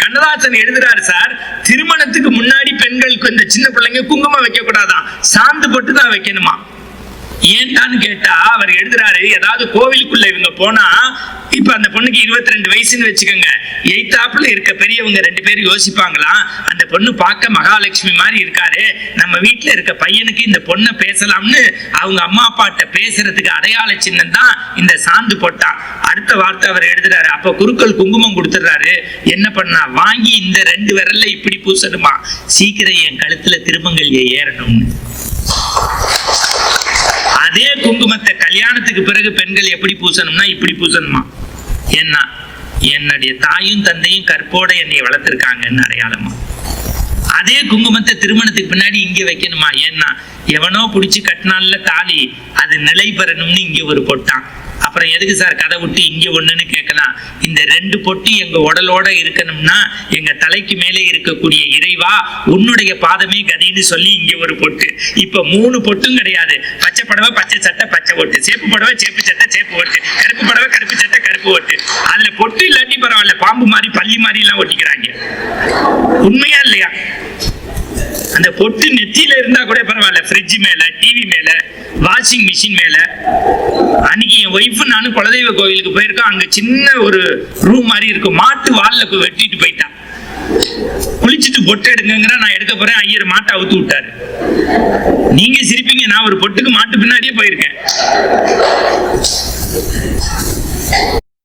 கண்ணதாசன் எழுதுறாரு சார் திருமணத்துக்கு முன்னாடி பெண்களுக்கு இந்த சின்ன பிள்ளைங்க குங்குமம் வைக்க கூடாதான் சாந்து போட்டு தான் வைக்கணுமா? ஏன்டான்னு கேட்டா அவர் எழுதுறாரு ஏதாவது கோவிலுக்குள்ள இவங்க போனா இப்ப அந்த பொண்ணுக்கு இருபத்தி ரெண்டு வயசுன்னு வச்சுக்கோங்க. எய்தாப்புல இருக்க பெரியவங்க ரெண்டு பேரும் யோசிப்பாங்களாம் அந்த பொண்ணு பார்க்க மகாலட்சுமி மாதிரி இருக்காரு. நம்ம வீட்டுல இருக்க பையனுக்கு இந்த பொண்ணை பேசலாம்னு அவங்க அம்மா அப்பாட்ட பேசுறதுக்கு அடையாள சின்னம் தான் இந்த சாந்து போட்டா. அடுத்த வார்த்தை அவர் எழுதுறாரு. அப்ப குருக்கள் குங்குமம் கொடுத்துடுறாரு. என்ன பண்ணா? வாங்கி இந்த ரெண்டு விரல்ல இப்படி பூசணுமா? சீக்கிரம் என் கழுத்துல திருமங்கல் ஏறணும்னு. அதே குங்குமத்தை கல்யாணத்துக்கு பிறகு பெண்கள் எப்படி பூசணும்னா இப்படி பூசணுமா? என்ன என்னுடைய தாயும் தந்தையும் கற்போட என்னை வளர்த்திருக்காங்கன்னு அடையாளமா? அதே குங்குமத்தை திருமணத்துக்கு பின்னாடி இங்க வைக்கணுமா? ஏன்னா எவனோ பிடிச்சி கட்டினால தாலி அது நிலை பெறணும்னு இங்க ஒரு பொட்டான். அப்புறம் எதுக்கு சார் கதை விட்டு இங்கே ஒண்ணுன்னு கேட்கலாம்? இந்த ரெண்டு பொட்டு எங்க உடலோட இருக்கணும்னா எங்க தலைக்கு மேலே இருக்கக்கூடிய இறைவா உன்னுடைய பாதமே கதின்னு சொல்லி இங்க ஒரு பொட்டு. இப்ப மூணு பொட்டும் கிடையாது. பச்சை புடவை பச்சை சட்டை பச்சை ஓட்டு. சேப்பு புடவை சேப்பு சட்டை சேப்பு ஓட்டு. கருப்பு புடவை கருப்பு சட்டை கருப்பு ஓட்டு. அதுல பொட்டு இல்லாட்டி பரவாயில்ல பாம்பு மாதிரி பள்ளி மாதிரி எல்லாம் ஒட்டிக்கிறாங்க. உண்மையா இல்லையா? அந்த பொட்டு நெத்தியில இருந்தா கூட பரவாயில்ல ஃப்ரிட்ஜ் மேல டிவி மேல வாஷிங் மிஷின் மேல அன்னைக்கு என் ஒய்ஃப் நானும் குலதெய்வ கோயிலுக்கு போயிருக்கோம். அங்க சின்ன ஒரு ரூம் மாதிரி இருக்கும். மாட்டு வால்ல வெட்டிட்டு போயிட்டான். குளிச்சுட்டு பொட்டு எடுங்கிற நான் எடுக்க போறேன். ஐயர் மாட்டை அவுத்து விட்டாரு. நீங்க சிரிப்பீங்க நான் ஒரு பொட்டுக்கு மாட்டு பின்னாடியே போயிருக்கேன்.